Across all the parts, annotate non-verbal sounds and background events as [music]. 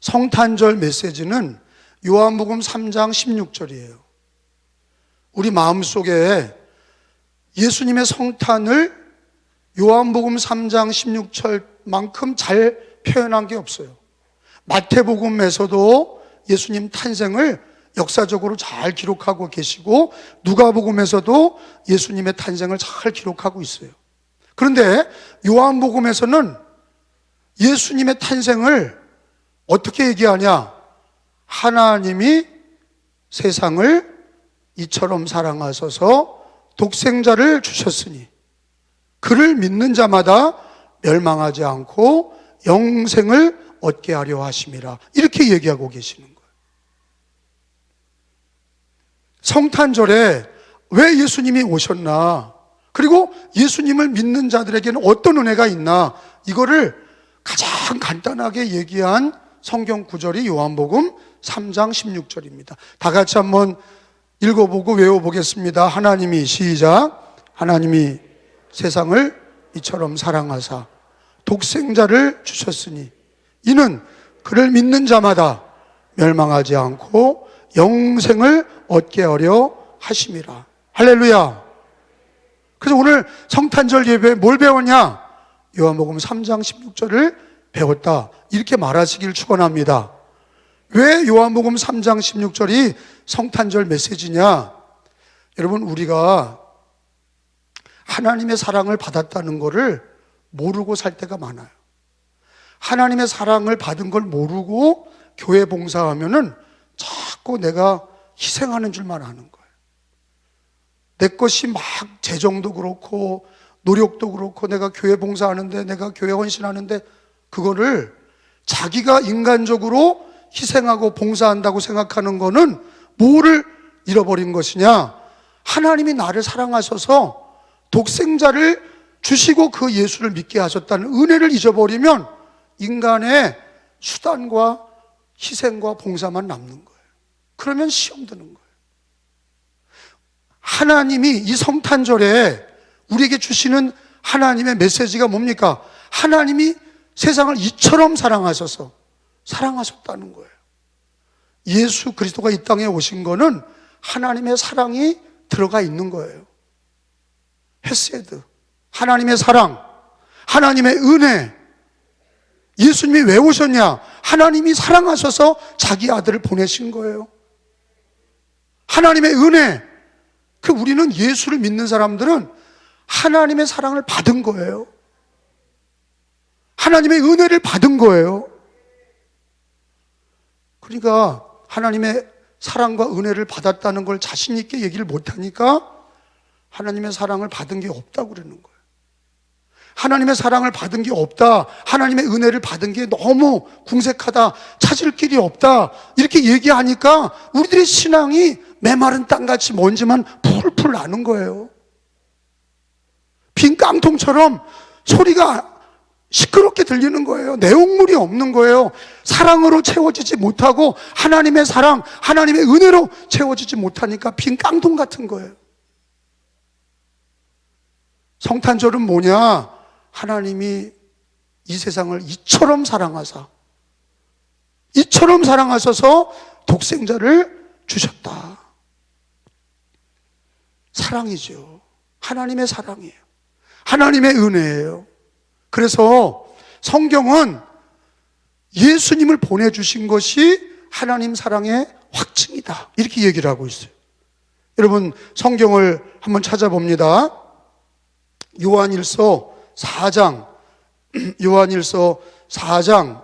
성탄절 메시지는 요한복음 3장 16절이에요. 우리 마음속에 예수님의 성탄을 요한복음 3장 16절만큼 잘 표현한 게 없어요. 마태복음에서도 예수님 탄생을 역사적으로 잘 기록하고 계시고 누가복음에서도 예수님의 탄생을 잘 기록하고 있어요. 그런데 요한복음에서는 예수님의 탄생을 어떻게 얘기하냐? 하나님이 세상을 이처럼 사랑하셔서 독생자를 주셨으니 그를 믿는 자마다 멸망하지 않고 영생을 얻게 하려 하심이라. 이렇게 얘기하고 계시는 거예요. 성탄절에 왜 예수님이 오셨나? 그리고 예수님을 믿는 자들에게는 어떤 은혜가 있나? 이거를 가장 간단하게 얘기한 성경 구절이 요한복음 3장 16절입니다. 다 같이 한번 읽어보고 외워보겠습니다. 하나님이 시작. 하나님이 세상을 이처럼 사랑하사 독생자를 주셨으니 이는 그를 믿는 자마다 멸망하지 않고 영생을 얻게 하려 하심이라. 할렐루야. 그래서 오늘 성탄절 예배에 뭘 배웠냐? 요한복음 3장 16절을 배웠다. 이렇게 말하시길 축원합니다. 왜 요한복음 3장 16절이 성탄절 메시지냐? 여러분 우리가 하나님의 사랑을 받았다는 것을 모르고 살 때가 많아요. 하나님의 사랑을 받은 걸 모르고 교회 봉사하면은 자꾸 내가 희생하는 줄만 아는 거예요. 내 것이 막 재정도 그렇고 노력도 그렇고 내가 교회 봉사하는데 내가 교회 헌신하는데 그거를 자기가 인간적으로 희생하고 봉사한다고 생각하는 거는 뭐를 잃어버린 것이냐? 하나님이 나를 사랑하셔서 독생자를 주시고 그 예수를 믿게 하셨다는 은혜를 잊어버리면 인간의 수단과 희생과 봉사만 남는 거예요. 그러면 시험 드는 거예요. 하나님이 이 성탄절에 우리에게 주시는 하나님의 메시지가 뭡니까? 하나님이 세상을 이처럼 사랑하셔서 사랑하셨다는 거예요. 예수 그리스도가 이 땅에 오신 거는 하나님의 사랑이 들어가 있는 거예요. 헤세드. 하나님의 사랑, 하나님의 은혜. 예수님이 왜 오셨냐? 하나님이 사랑하셔서 자기 아들을 보내신 거예요. 하나님의 은혜. 그 우리는 예수를 믿는 사람들은 하나님의 사랑을 받은 거예요. 하나님의 은혜를 받은 거예요. 그러니까 하나님의 사랑과 은혜를 받았다는 걸 자신 있게 얘기를 못 하니까 하나님의 사랑을 받은 게 없다고 그러는 거예요. 하나님의 사랑을 받은 게 없다. 하나님의 은혜를 받은 게 너무 궁색하다. 찾을 길이 없다. 이렇게 얘기하니까 우리들의 신앙이 메마른 땅같이 먼지만 풀풀 나는 거예요. 빈 깡통처럼 소리가 시끄럽게 들리는 거예요. 내용물이 없는 거예요. 사랑으로 채워지지 못하고 하나님의 사랑, 하나님의 은혜로 채워지지 못하니까 빈 깡통 같은 거예요. 성탄절은 뭐냐? 하나님이 이 세상을 이처럼 사랑하사, 이처럼 사랑하셔서 독생자를 주셨다. 사랑이죠. 하나님의 사랑이에요. 하나님의 은혜예요. 그래서 성경은 예수님을 보내주신 것이 하나님 사랑의 확증이다. 이렇게 얘기를 하고 있어요. 여러분, 성경을 한번 찾아봅니다. 요한일서 4장, [clears throat] 요한일서 4장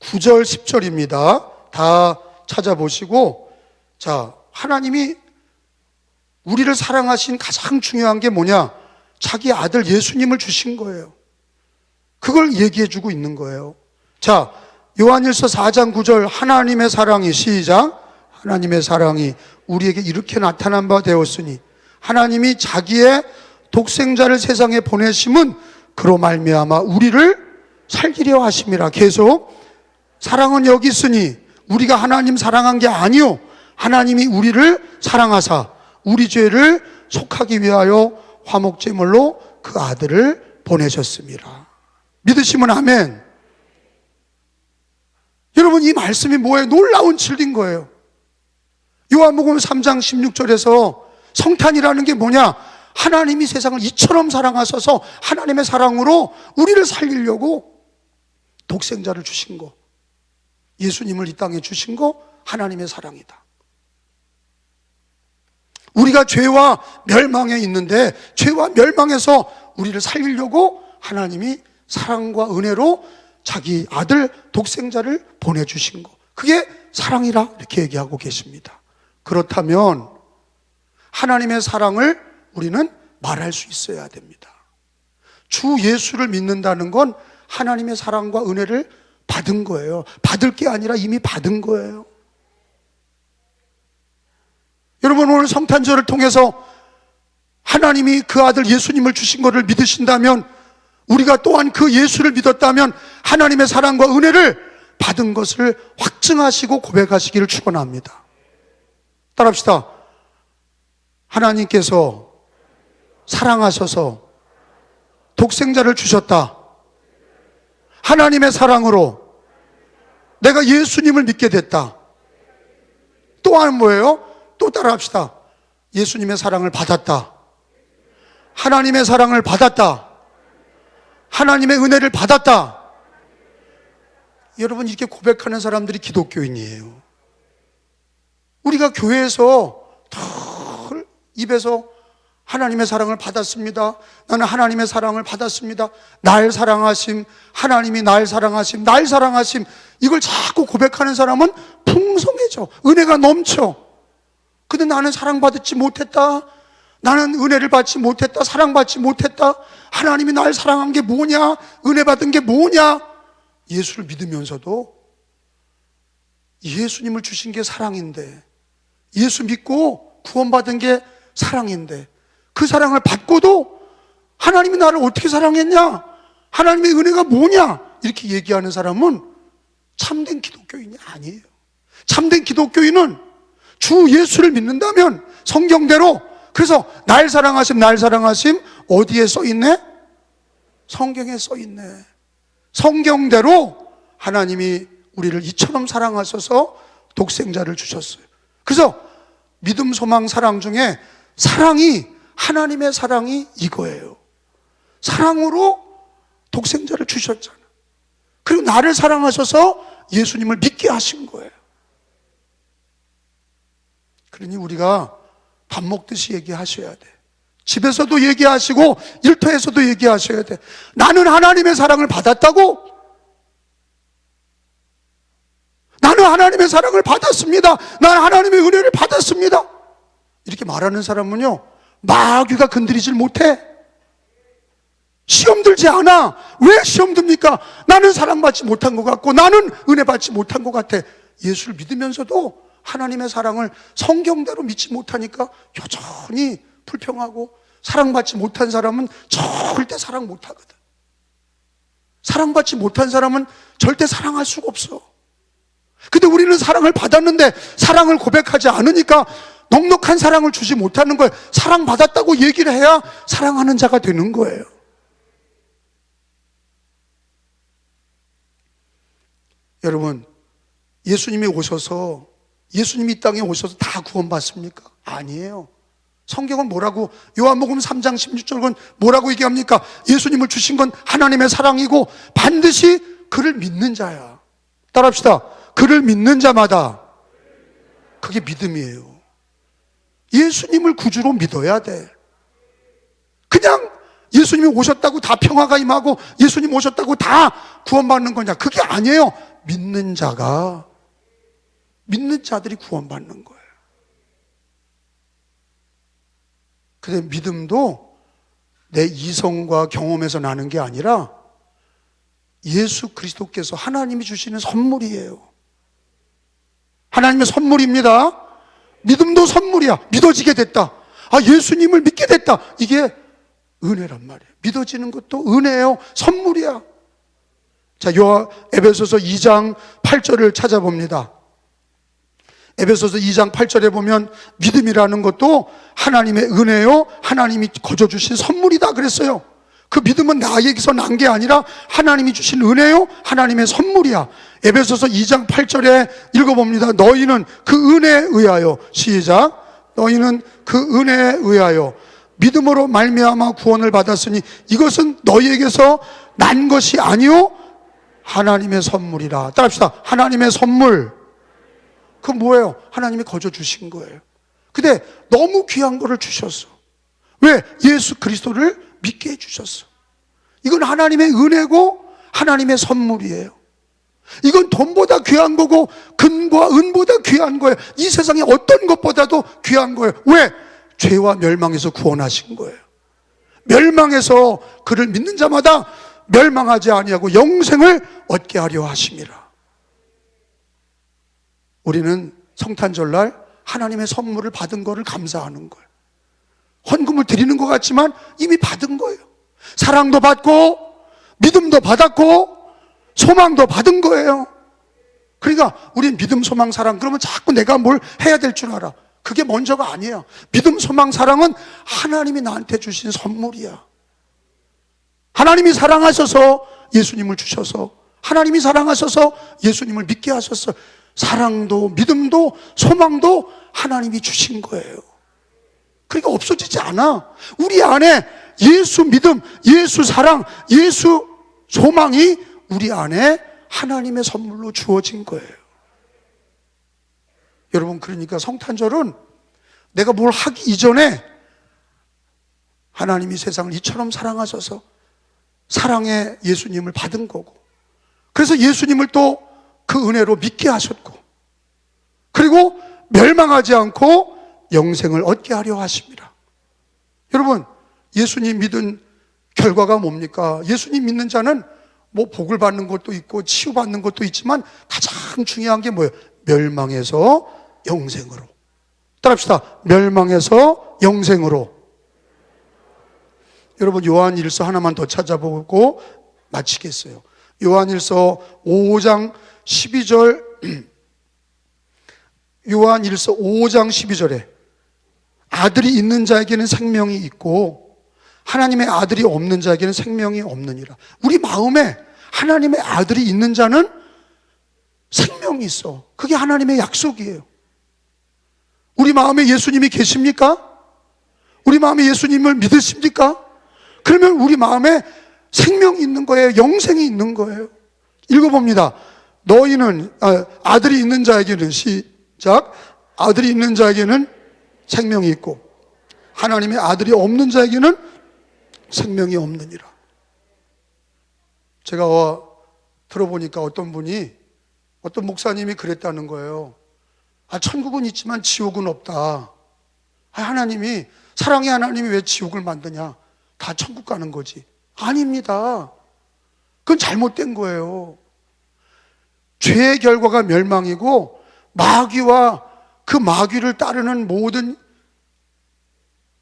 9절, 10절입니다. 다 찾아보시고, 자, 하나님이 우리를 사랑하신 가장 중요한 게 뭐냐? 자기 아들 예수님을 주신 거예요. 그걸 얘기해 주고 있는 거예요. 자, 요한일서 4장 9절 하나님의 사랑이 시작. 하나님의 사랑이 우리에게 이렇게 나타난 바 되었으니 하나님이 자기의 독생자를 세상에 보내심은 그로 말미암아 우리를 살기려 하심이라 계속 사랑은 여기 있으니 우리가 하나님 사랑한 게 아니요 하나님이 우리를 사랑하사 우리 죄를 속하기 위하여 화목제물로 그 아들을 보내셨습니다. 믿으시면 아멘. 여러분 이 말씀이 뭐예요? 놀라운 진리인 거예요. 요한복음 3장 16절에서 성탄이라는 게 뭐냐? 하나님이 세상을 이처럼 사랑하셔서 하나님의 사랑으로 우리를 살리려고 독생자를 주신 거. 예수님을 이 땅에 주신 거 하나님의 사랑이다. 우리가 죄와 멸망에 있는데 죄와 멸망에서 우리를 살리려고 하나님이 사랑과 은혜로 자기 아들 독생자를 보내주신 거. 그게 사랑이라 이렇게 얘기하고 계십니다. 그렇다면 하나님의 사랑을 우리는 말할 수 있어야 됩니다. 주 예수를 믿는다는 건 하나님의 사랑과 은혜를 받은 거예요. 받을 게 아니라 이미 받은 거예요. 여러분 오늘 성탄절을 통해서 하나님이 그 아들 예수님을 주신 것을 믿으신다면 우리가 또한 그 예수를 믿었다면 하나님의 사랑과 은혜를 받은 것을 확증하시고 고백하시기를 축원합니다. 따라합시다. 하나님께서 사랑하셔서 독생자를 주셨다. 하나님의 사랑으로 내가 예수님을 믿게 됐다. 또한 뭐예요? 또 따라합시다. 예수님의 사랑을 받았다. 하나님의 사랑을 받았다. 하나님의 은혜를 받았다. 여러분, 이렇게 고백하는 사람들이 기독교인이에요. 우리가 교회에서 덜 입에서 하나님의 사랑을 받았습니다. 나는 하나님의 사랑을 받았습니다. 날 사랑하심, 하나님이 날 사랑하심, 날 사랑하심, 이걸 자꾸 고백하는 사람은 풍성해져. 은혜가 넘쳐. 근데 나는 사랑받지 못했다. 나는 은혜를 받지 못했다. 사랑받지 못했다. 하나님이 날 사랑한 게 뭐냐? 은혜 받은 게 뭐냐? 예수를 믿으면서도 예수님을 주신 게 사랑인데, 예수 믿고 구원받은 게 사랑인데, 그 사랑을 받고도 하나님이 나를 어떻게 사랑했냐? 하나님의 은혜가 뭐냐? 이렇게 얘기하는 사람은 참된 기독교인이 아니에요. 참된 기독교인은 주 예수를 믿는다면 성경대로 그래서 날 사랑하심, 날 사랑하심 어디에 써 있네? 성경에 써 있네. 성경대로 하나님이 우리를 이처럼 사랑하셔서 독생자를 주셨어요. 그래서 믿음, 소망, 사랑 중에 사랑이 하나님의 사랑이 이거예요. 사랑으로 독생자를 주셨잖아. 그리고 나를 사랑하셔서 예수님을 믿게 하신 거예요. 그러니 우리가 밥 먹듯이 얘기하셔야 돼. 집에서도 얘기하시고 일터에서도 얘기하셔야 돼. 나는 하나님의 사랑을 받았다고? 나는 하나님의 사랑을 받았습니다. 나는 하나님의 은혜를 받았습니다. 이렇게 말하는 사람은요, 마귀가 건드리질 못해. 시험 들지 않아. 왜 시험 듭니까? 나는 사랑받지 못한 것 같고, 나는 은혜 받지 못한 것 같아. 예수를 믿으면서도 하나님의 사랑을 성경대로 믿지 못하니까 여전히 불평하고 사랑받지 못한 사람은 절대 사랑 못하거든. 사랑받지 못한 사람은 절대 사랑할 수가 없어. 근데 우리는 사랑을 받았는데 사랑을 고백하지 않으니까 넉넉한 사랑을 주지 못하는 거예요. 사랑받았다고 얘기를 해야 사랑하는 자가 되는 거예요. 여러분, 예수님이 오셔서 예수님이 이 땅에 오셔서 다 구원받습니까? 아니에요. 성경은 뭐라고 요한복음 3장 16절은 뭐라고 얘기합니까? 예수님을 주신 건 하나님의 사랑이고 반드시 그를 믿는 자야. 따라합시다. 그를 믿는 자마다 그게 믿음이에요. 예수님을 구주로 믿어야 돼. 그냥 예수님이 오셨다고 다 평화가 임하고 예수님 오셨다고 다 구원받는 거냐? 그게 아니에요. 믿는 자가 믿는 자들이 구원받는 거예요. 근데 믿음도 내 이성과 경험에서 나는 게 아니라 예수 그리스도께서 하나님이 주시는 선물이에요. 하나님의 선물입니다. 믿음도 선물이야. 믿어지게 됐다. 아, 예수님을 믿게 됐다. 이게 은혜란 말이에요. 믿어지는 것도 은혜예요. 선물이야. 자, 요 에베소서 2장 8절을 찾아봅니다. 에베소서 2장 8절에 보면 믿음이라는 것도 하나님의 은혜요. 하나님이 거저 주신 선물이다 그랬어요. 그 믿음은 나에게서 난 게 아니라 하나님이 주신 은혜요, 하나님의 선물이야. 에베소서 2장 8절에 읽어봅니다. 너희는 그 은혜에 의하여 시작. 너희는 그 은혜에 의하여 믿음으로 말미암아 구원을 받았으니 이것은 너희에게서 난 것이 아니요 하나님의 선물이라. 따라합시다. 하나님의 선물. 그 뭐예요? 하나님이 거저 주신 거예요. 근데 너무 귀한 거를 주셨어. 왜? 예수 그리스도를 믿게 해주셨어. 이건 하나님의 은혜고 하나님의 선물이에요. 이건 돈보다 귀한 거고 금과 은보다 귀한 거예요. 이 세상에 어떤 것보다도 귀한 거예요. 왜? 죄와 멸망에서 구원하신 거예요. 멸망에서 그를 믿는 자마다 멸망하지 아니하고 영생을 얻게 하려 하심이라. 우리는 성탄절날 하나님의 선물을 받은 거를 감사하는 거예요. 헌금을 드리는 것 같지만 이미 받은 거예요. 사랑도 받고 믿음도 받았고 소망도 받은 거예요. 그러니까 우린 믿음, 소망, 사랑 그러면 자꾸 내가 뭘 해야 될 줄 알아. 그게 먼저가 아니에요. 믿음, 소망, 사랑은 하나님이 나한테 주신 선물이야. 하나님이 사랑하셔서 예수님을 주셔서 하나님이 사랑하셔서 예수님을 믿게 하셨어. 사랑도 믿음도 소망도 하나님이 주신 거예요. 그러니까 없어지지 않아. 우리 안에 예수 믿음, 예수 사랑, 예수 소망이 우리 안에 하나님의 선물로 주어진 거예요. 여러분, 그러니까 성탄절은 내가 뭘 하기 이전에 하나님이 세상을 이처럼 사랑하셔서 사랑의 예수님을 받은 거고, 그래서 예수님을 또 그 은혜로 믿게 하셨고, 그리고 멸망하지 않고 영생을 얻게 하려 하십니다. 여러분, 예수님 믿은 결과가 뭡니까? 예수님 믿는 자는 뭐 복을 받는 것도 있고 치유받는 것도 있지만 가장 중요한 게 뭐예요? 멸망에서 영생으로. 따라합시다. 멸망에서 영생으로. 여러분 요한 일서 하나만 더 찾아보고 마치겠어요. 요한 일서 5장 12절 [clears throat] 요한 일서 5장 12절에 아들이 있는 자에게는 생명이 있고 하나님의 아들이 없는 자에게는 생명이 없느니라. 우리 마음에 하나님의 아들이 있는 자는 생명이 있어. 그게 하나님의 약속이에요. 우리 마음에 예수님이 계십니까? 우리 마음에 예수님을 믿으십니까? 그러면 우리 마음에 생명이 있는 거예요. 영생이 있는 거예요. 읽어봅니다. 너희는 아, 아들이 있는 자에게는 시작 아들이 있는 자에게는 생명이 있고 하나님의 아들이 없는 자에게는 생명이 없느니라. 제가 어, 들어보니까 어떤 분이 어떤 목사님이 그랬다는 거예요. 아, 천국은 있지만 지옥은 없다. 아, 하나님이 사랑의 하나님이 왜 지옥을 만드냐? 다 천국 가는 거지. 아닙니다. 그건 잘못된 거예요. 죄의 결과가 멸망이고 마귀와 그 마귀를 따르는 모든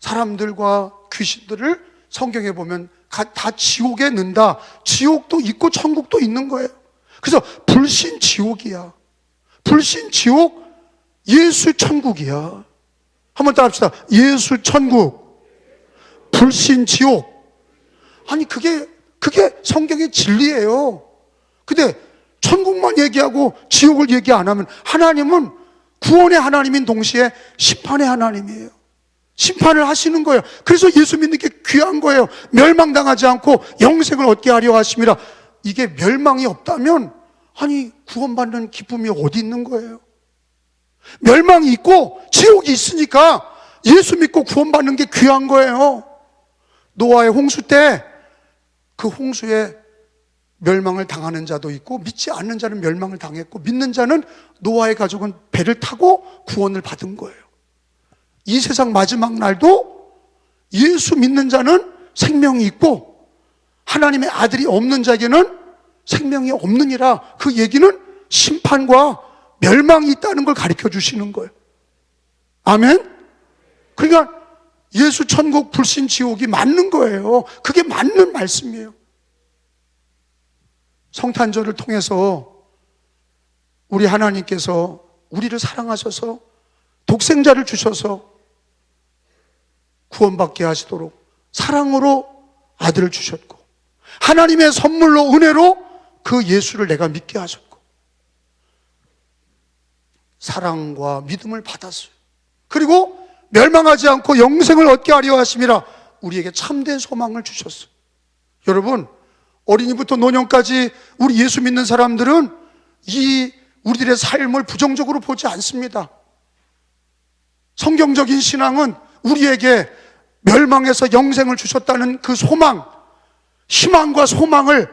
사람들과 귀신들을 성경에 보면 다 지옥에 넣는다. 지옥도 있고 천국도 있는 거예요. 그래서 불신 지옥이야. 불신 지옥, 예수 천국이야. 한번 따라 합시다. 예수 천국, 불신 지옥. 아니, 그게, 그게 성경의 진리예요. 근데 천국만 얘기하고 지옥을 얘기 안 하면 하나님은 구원의 하나님인 동시에 심판의 하나님이에요. 심판을 하시는 거예요. 그래서 예수 믿는 게 귀한 거예요. 멸망당하지 않고 영생을 얻게 하려 하심이라. 이게 멸망이 없다면 아니 구원받는 기쁨이 어디 있는 거예요? 멸망이 있고 지옥이 있으니까 예수 믿고 구원받는 게 귀한 거예요. 노아의 홍수 때 그 홍수에 멸망을 당하는 자도 있고 믿지 않는 자는 멸망을 당했고 믿는 자는 노아의 가족은 배를 타고 구원을 받은 거예요. 이 세상 마지막 날도 예수 믿는 자는 생명이 있고 하나님의 아들이 없는 자에게는 생명이 없느니라 그 얘기는 심판과 멸망이 있다는 걸 가르쳐 주시는 거예요. 아멘? 그러니까 예수 천국 불신 지옥이 맞는 거예요. 그게 맞는 말씀이에요. 성탄절을 통해서 우리 하나님께서 우리를 사랑하셔서 독생자를 주셔서 구원받게 하시도록 사랑으로 아들을 주셨고 하나님의 선물로 은혜로 그 예수를 내가 믿게 하셨고 사랑과 믿음을 받았어요. 그리고 멸망하지 않고 영생을 얻게 하려 하심이라 우리에게 참된 소망을 주셨어요. 여러분, 어린이부터 노년까지 우리 예수 믿는 사람들은 이 우리들의 삶을 부정적으로 보지 않습니다. 성경적인 신앙은 우리에게 멸망해서 영생을 주셨다는 그 소망, 희망과 소망을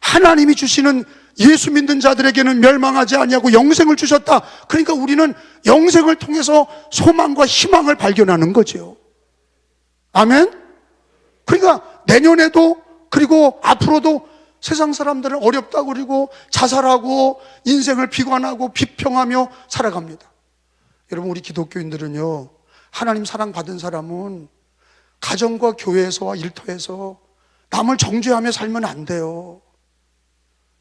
하나님이 주시는 예수 믿는 자들에게는 멸망하지 아니하고 영생을 주셨다. 그러니까 우리는 영생을 통해서 소망과 희망을 발견하는 거죠. 아멘? 그러니까 내년에도 그리고 앞으로도 세상 사람들은 어렵다고 그리고 자살하고 인생을 비관하고 비평하며 살아갑니다. 여러분 우리 기독교인들은요. 하나님 사랑 받은 사람은 가정과 교회에서와 일터에서 남을 정죄하며 살면 안 돼요.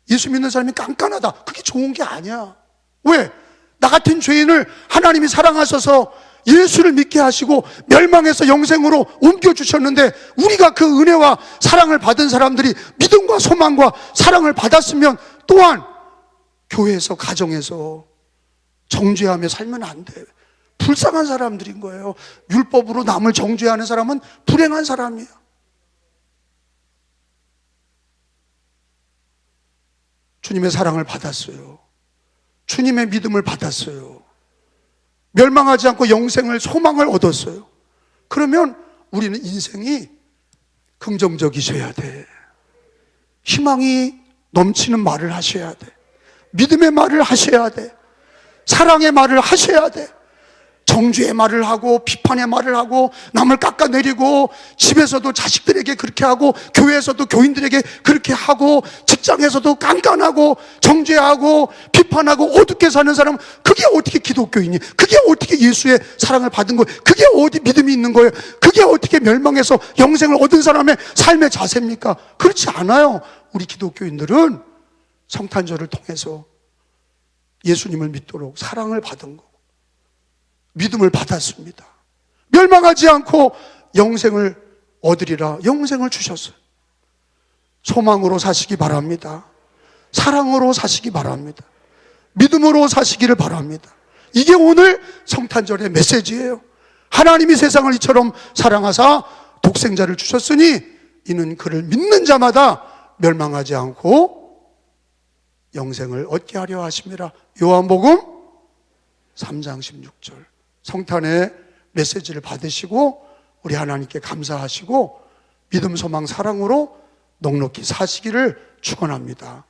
예수 믿는 사람이 깐깐하다. 그게 좋은 게 아니야. 왜? 나 같은 죄인을 하나님이 사랑하셔서 예수를 믿게 하시고 멸망해서 영생으로 옮겨주셨는데 우리가 그 은혜와 사랑을 받은 사람들이 믿음과 소망과 사랑을 받았으면 또한 교회에서, 가정에서 정죄하며 살면 안 돼. 불쌍한 사람들인 거예요. 율법으로 남을 정죄하는 사람은 불행한 사람이야. 주님의 사랑을 받았어요. 주님의 믿음을 받았어요. 멸망하지 않고 영생을 소망을 얻었어요. 그러면 우리는 인생이 긍정적이셔야 돼. 희망이 넘치는 말을 하셔야 돼. 믿음의 말을 하셔야 돼. 사랑의 말을 하셔야 돼. 정죄의 말을 하고 비판의 말을 하고 남을 깎아내리고 집에서도 자식들에게 그렇게 하고 교회에서도 교인들에게 그렇게 하고 직장에서도 깐깐하고 정죄하고 비판하고 어둡게 사는 사람 그게 어떻게 기독교이니? 그게 어떻게 예수의 사랑을 받은 거예요? 그게 어디 믿음이 있는 거예요? 그게 어떻게 멸망해서 영생을 얻은 사람의 삶의 자세입니까? 그렇지 않아요. 우리 기독교인들은 성탄절을 통해서 예수님을 믿도록 사랑을 받은 거. 믿음을 받았습니다. 멸망하지 않고 영생을 얻으리라 영생을 주셨어요. 소망으로 사시기 바랍니다. 사랑으로 사시기 바랍니다. 믿음으로 사시기를 바랍니다. 이게 오늘 성탄절의 메시지예요. 하나님이 세상을 이처럼 사랑하사 독생자를 주셨으니 이는 그를 믿는 자마다 멸망하지 않고 영생을 얻게 하려 하심이라. 요한복음 3장 16절. 성탄의 메시지를 받으시고 우리 하나님께 감사하시고 믿음, 소망, 사랑으로 넉넉히 사시기를 축원합니다.